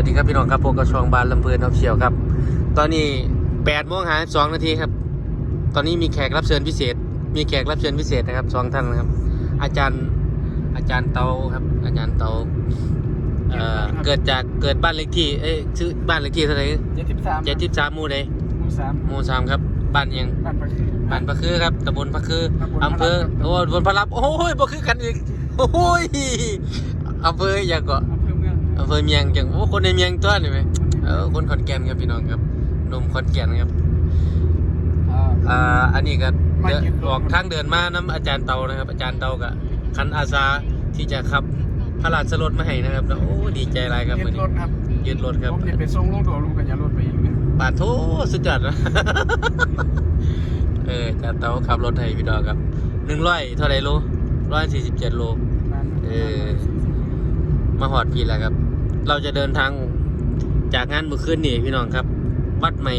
วัสดีครับพี่น้องครับพบกับช่องบานลำเพลินออฟเชียลครับ ตอนนี้8โมงหาสองนาทีครับ ตอนนี้มีแขกรับเชิญพิเศษ มีแขกรับเชิญพิเศษนะครับสองท่านนะครับ อาจารย์อาจารย์เตาครับ อาจารย์เตาเอ่อเกิดจากเกิดบ้านเลขที่เอ้ยชื่อบ้านเลขที่เท่าไหร่เจ็ดสิบสามเจ็ดสิบสามหมู่ใดหมู่สามหมู่สามครับบ้านยังบ้านปะคือบ้านพระคือครับตำบลพระคือตำบลอำเภอพระรับโอ้ตำบลพระรับโอ้ยบ่คือกันอีกโอ้ยอำเภออย่างก็อำเภ อเมืองอำเภอเมียงจังโอ้คนในเมียงตัวนี่ไหมเออคนขอนแก่นครับพี่น้องครับหนุ่มขอนแก่นครับอ่าอ่าอันนี้ก็มาเดินยึดรถออกทางเดินมาน้ำอาจารย์เตานะครับ อาจารย์เตากับคันอาสาที่จะขับพระราชรถมาให้นะครับแล้วโอ้ดีใจหลายครับยึมื้อดนี้รถครับยึดรถครับผมนี่ไปส่งลงตัวลุงกันยารถไปอีกนะปาดโทสุดยอดนะเอออาจารย์เตาขับรถให้พี่น้องครับหนึ่งร้อยเท่าไหร่โลร้อยสี่สิบเจ็ดโลบ้านเออมาหอดพี่แล้วครับ เราจะเดินทางจากงานเมื่อคืนนี่พี่น้องครับ วัดใหม่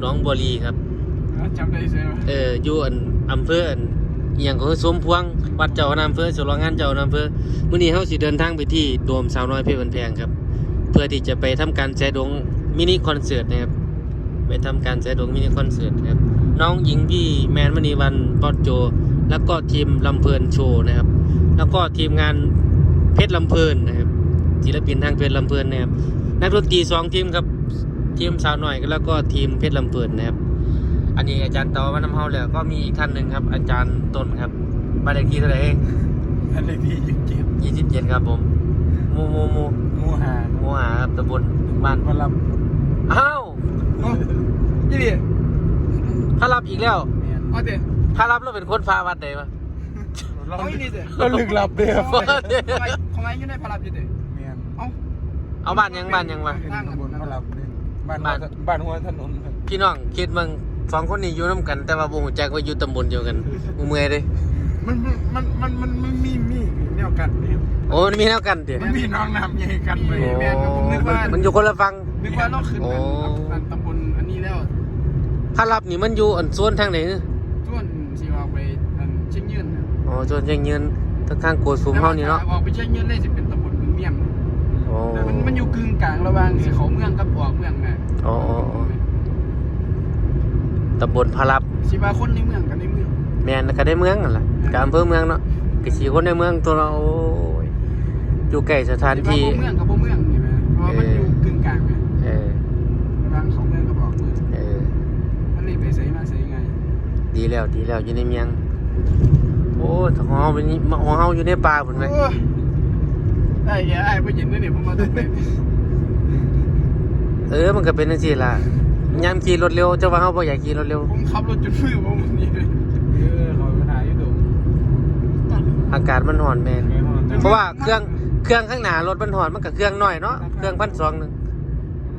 หน้องบัวลีครับอ่าจำได้ใช่ไหมเอออยู่อันอำเภออันอหย่างของสมพวง วัดเจ้าคณะอำเภอสรองงานเจ้าคณะอำเภอมื้อนี้เฮาสิเดินทางไปที่โดมสาวน้อยเพชรบันแพงครับ เพื่อที่จะไปทำการแสดงมินิคอนเสิร์ตนะครับไปทำการแสดงมินิคอนเสิร์ตครับ น้องหญิงพี่แมนมณีวันปอดโจ แล้วก็ทีมลำเพลินโชว์นะครับ แล้วก็ทีมงานเพชรลำเพลินนะครับ ศิลปินทางเพชรลำเพลินนะครับนักดนตรีสองทีมครับทีมสาวหน่อยแล้วก็ทีมเพชรลำเพลินนะครับ อันนี้อาจารย์ต่อมานำเฮาแล้วก็มีอีกท่านหนึ่งครับ อาจารย์ต้นครับบ้านเลขที่เท่าไหร่เองอันเลขที่ยี่สิบเจ็ดยี่สิบเจ็ดครับผมหมูหมูหมูหมู่ห้าหมูหาครับตำบลบ้านพลับอ้าวโอ้ยี่ดิถ้ารับอีกแล้วเอาเดี๋ยวถ้ารับแล้วเป็นคนพาวัดใดวะเราอีนี่เดี๋ยวเราลึกลับเด้อของไอ้ของไอ้ยังได้พลับอยู่เดี๋ยวแม่นเอ้า เอาบ้านยังบ้านยังวะเป็นตำบลพระลับเด้อบ้านบ้านหัวบ้านหัวถนนครับพี่น้องคิดมึงสองคนนี้อยู่น้ำกัน แต่ว่าบ่ฮู้จักว่าอยู่ตำบลเดียวกันมึงเมื่อยเด้มันมันมันมันมันมีมีแนวกันเนี่ยโอ้มันมีแนวกันเด้มันมีน้องน้ำใหญ่กันไปโอ้แม่นครับผมนึกว่ามันอยู่คนละฝั่งนึกว่าเราขึ้นโอ้ อันตำบลอันนี้แล้วถ้ารับนี่มันอยู่อันโซนทางไหนเนอะส่วนที่ว่าไปอันเชียงยืนน่ะอ๋อโซนยังยืนทางข้างโกสุมเฮานี่เนาะ ออกไปเชียงยืนเลยจะเป็นตำบลเมืองเมี่ยงโอ้ แต่มันมันอยู่กึ่งกลางระหว่างสิเขาเมืองกับออกเมืองน่ะอ๋ออ๋ออ๋อตำบลพระรับสิว่าคนในเมืองกันในเมืองแม่นก็ได้เมืองนั่นล่ะก็อำเภอเมืองเนาะก็สิคนในเมืองตัวเราโอ้ยอยู่ใกล้สถานที่สิว่าบ่เมืองกับบ่เมืองใช่ไหมเพราะว่ามันอยู่กึ่งกลางไงเออระหว่างเขาเมืองกับออกเมืองเออมันเลยไปใส่มาใส่ไงดีแล้วดีแล้วอยู่ในเมืองโอ้ถ้าของเฮาเป็นนี่ของเฮาอยู่ในป่าพุ่นไหมโอ้ย ไอ้แย่ไอ้บ่ยินด้วยนี่ผมมาตกเป็นเออมันก็เป็นจังซี่ล่ะยามขี่รถเร็วแต่ว่าเฮาบ่อยากขี่รถเร็วผมขับรถจุดมือผมนี่เลยเออเขาไปหาอยู่ดงอากาศมันร้อนแม่นไปฮอดเพราะว่าเครื่องเครื่องข้างหน้ารถมันร้อนมันก็เครื่องน้อยเนาะเครื่องพันสองนึง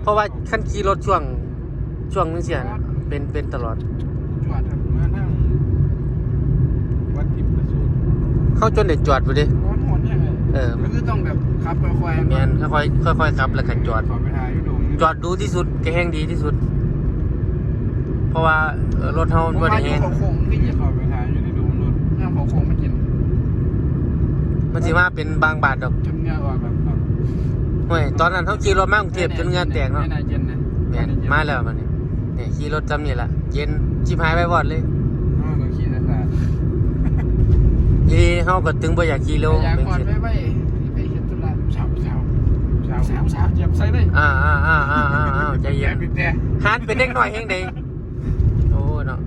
เพราะว่าคันขี่รถช่วงช่วงนึงเสียนะเป็นเป็นตลอดจอดครับมานั่งวัดทิพย์ประสูติเข้าจนได้จอดบ่เด้ เออมันคือต้องแบบขับค่อยๆแม่นค่อยๆค่อยๆขับ แล้วก็จอดเขาไปหาอยู่ดงจอดดูที่สุดก็แห้งดีที่สุด เพราะว่าเอ่อรถเฮาผมมันบ่ว่าได้อยู่แห้งเขาโค้งก็ยินเขาไปหาอยู่ในดงนู่นน้ำเขาโค้งไม่กินมันสิมาเป็นบางบาทดอกจนเหงื่อออกแบบแบบเฮ้ยตอนนั้นเฮาขี่รถมากรุงเทพจนเหงื่อแตกเนาะไม่น่าเย็นนะแม่นมาแล้วมันนี่เนี่ยขี่รถจำนี่ล่ะเย็นชิบหายไปวอดเลย อ๋อต้องขี่สะอาด อีเฮาก็ถึงบ่อยากขี่เร็วอยากเป็นกอดสิไปไปไปเห็นตุลาเช้าเช้าเช้าสาวสาวเหยียบใส่เลยอ่าอ่าอ่าอ่าอ่าอ่าใจเย็แย่นพี่แต่หานเป็นเด็กน้อยแห่งใดโอ้เนาะ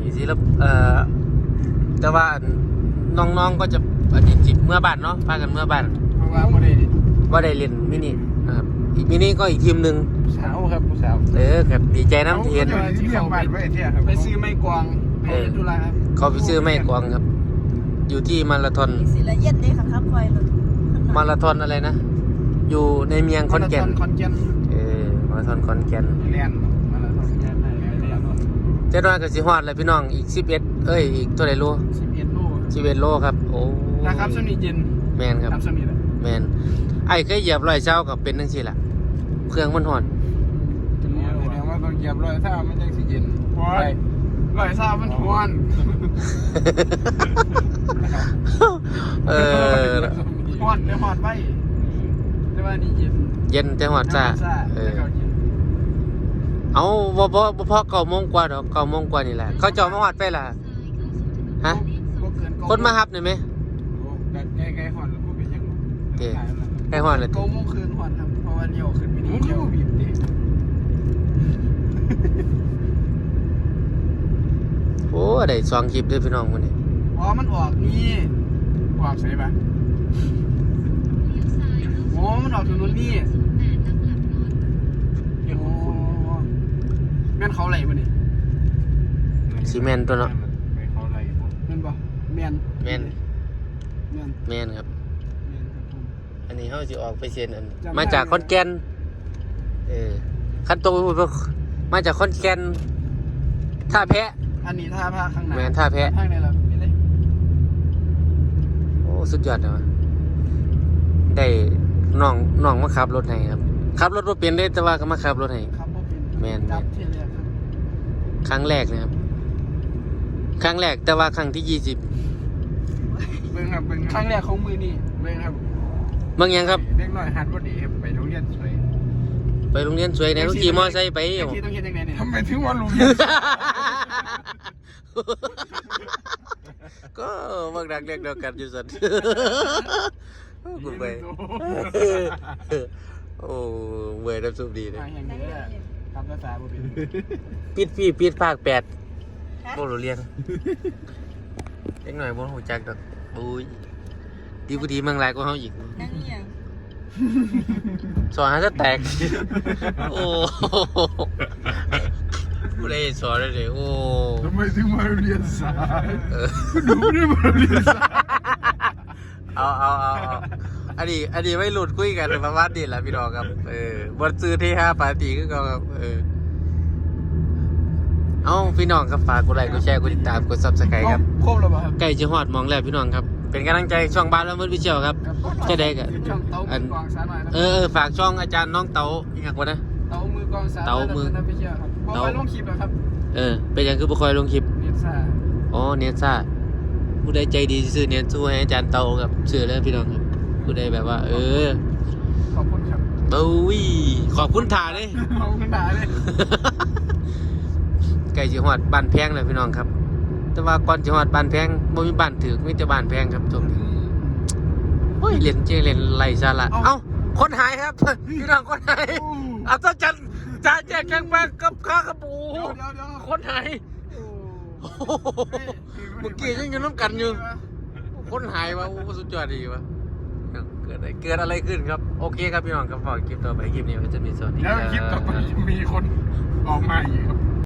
มีศิลปเอ่อแต่ว่าน้องๆก็จะอันนี้จิเมื่อบ้านเนาะพากันเมื่อบ้านเพราะว่าบ่ได้ดิว่าได้เล่นมินินะครับอีกมินิก็อีกทีมหนึ่งสาวครับผู้สาวเออครับดีใจน้ำเทียนเที่ยงบ้านไว้เที่ยงครับไปซื้อไม้กวางไปเห็นตุลาครับเขาไปซื้อไม้กวางครับ อยู่ที่มาราธอนสิละเอียดเลยค่ะครับคอยรถมาราธอนอะไรนะ อยู่ในเมียงขอนแก่นขอนแก่นเออมาราธอนขอนแก่นเรียนมาแล้วต้องเรียนให้เรียนนู่นเจ้าน้อยก็สิฮอดเลยพี่น้องอีก11เอ้ยอีกเท่าไหร่โล11โล11โลครับโอ้นะครับสมีเย็นแมนครับครับสมีเลยแมนไอ้เคยเหยียบร้อยเช้ากับเป็นจังซี่ล่ะเครื่องมันฮอนแสดงว่าต้องเหยียบรอยเท้ามันยังสิเย็นไป ลอยซามันทวนเออทวนเดี๋ยวหอดไว้แต่ว่านี่เย็นเย็นแต่หอดซ่าเออแต่ก็เย็นเอาบ่บ่บ่พอเก้าโมงกว่าดอกเก้าโมงกว่านี่แหละเขาเจอมาหอดไปล่ะฮะบ่เกินเก้คนมาฮับนี่ไหมโอ้แต่ใกล้ๆหอดแล้วบ่เป็นหยังโอเคใกล้หอดเลยเก้าโมงคืนหอดครับเพราะว่าเลี้ยวขึ้นไปนี่นี่เดีเลี้ยยววบีบดิโอ้ ได้สองคลิปเด้วยพี่น้องมื้อนี้อ๋อ มันออกนี่ออกใส่ปะโอ้มันออกถนนนี่เดี๋ยวโอ้คุณแม่นเขาไหลบ่นี่ซีเมนต์ตัวเนาะไปเขาไรบ่แม่นบ่แม่นแม่นแม่นแม่นครับแม่นครับผมอันนี้เฮาสิออกไปเซ็นอันจำได้มาจากขอนแก่นเออคันโตมาจากขอนแก่นท่าแพะ อันนี้ท่าผ้าข้างหน้าแม่นท่าแพะ ข้างในเรานี่เลยโอ้ สุดยอดเลยวะได้น้องน้องมาขับรถให้ครับ ขับรถบ่เป็นเด้แต่ว่าก็มาขับรถให้ ครับบ่เป็นแม่น จับที่แรกครับครั้งแรกนะครับ ครั้งแรกแต่ว่าครั้งที่ยี่สิบเบิ่งครับเบิ่งครั้งแรกของมือนี่เบิ่งครับบางอย่างครับ เด็กน้อยหัดบ่ดีครับไปโรงเรียนสวยไปโรงเรียนสวยนะต้องขี่มอไซค์ไปไอ้ที่ต้องเฮ็ดยังไงเนี่ยทำไมถึงว่าโรงเรียน ก็บางดักเรียกเดียวกันอยู่สันคุณไปโอ้เวยน้ำซุปดีเลยมาแห่งนี้แหละทำภาษาบ่เป็นปิดพี่ปิดภาคแปดโบรู้เรียนเล็กหน่อยบนหูจักดอกอุ้ยดีบุดีเมืองไรก็เขาอีกนั่งเงียงสอนให้จะแตก โอ้ กูได้สอนได้เลยโอ้ทำไมถึงมาเรียนสายหนูไม่ได้มาเรียนสายเอาเอาเอาเอาอันนี้อันนี้ไม่หลุดคุยกันประมาณนี้แหละพี่น้องครับเออบนซื้อที่ห้าปาร์ตี้ก็ครับเออเอาพี่น้องครับฝากกดไลค์กดแชร์กดติดตามกดซับสไครต์ครับครบแล้วบ่ครับใกล้จะฮอดมองแล้วพี่น้องครับ เป็นกำลังใจช่องบ้านแล้วมือวิเชียวครับจะได้กันอกองสารหน่อยนะเออเออฝากช่องอาจารย์น้องเต๋าอีกอย่างวะนะเต้ามือกองสารเต้ามือนะไปเชื่อครับ บ่เต้าไปลงคลิปแล้วครับ เออ เป็นอย่างคือบุคอยลงคลิป เนียซ่าอ๋อ เนียซ่าผู้ใดใจดีซื้อเนียสู้ให้อาจารย์เตาครับซื้อแล้วพี่น้องครับผู้ใดแบบว่า เออ ขอบคุณครับอุ้ยขอบคุณถ่าเลยขอบคุณด่าเลยไก่จิหอดบ้านแพงเลยพี่น้องครับ แต่ว่าก่อนจิหอดบ้านแพงบ่มีบ้านถือมีแต่บ้านแพงครับช่วงนี้โอ้ยเล่นเจ๊เล่นไรซาละเอ้าคนหายครับ พี่น้องคนหายอัศจรรย์ จ่าแจกแกงแปงกับข้ากระปูเดี๋ยวเดี๋ยวเดี๋ยวคนหายโอ้โอ้โหเมื่อกี้ยังอยู่น้ำกันอยู่คนหายวะโอ้สุดยอดดีวะเกิดอะไรเกิดอะไรขึ้นครับ โอเคครับพี่น้องครับฝากคลิปต่อไปคลิปนี้ก็จะมีสวัสดีคแล้วรับคลิปต่อไปจะมีคนออกมาอีกครับ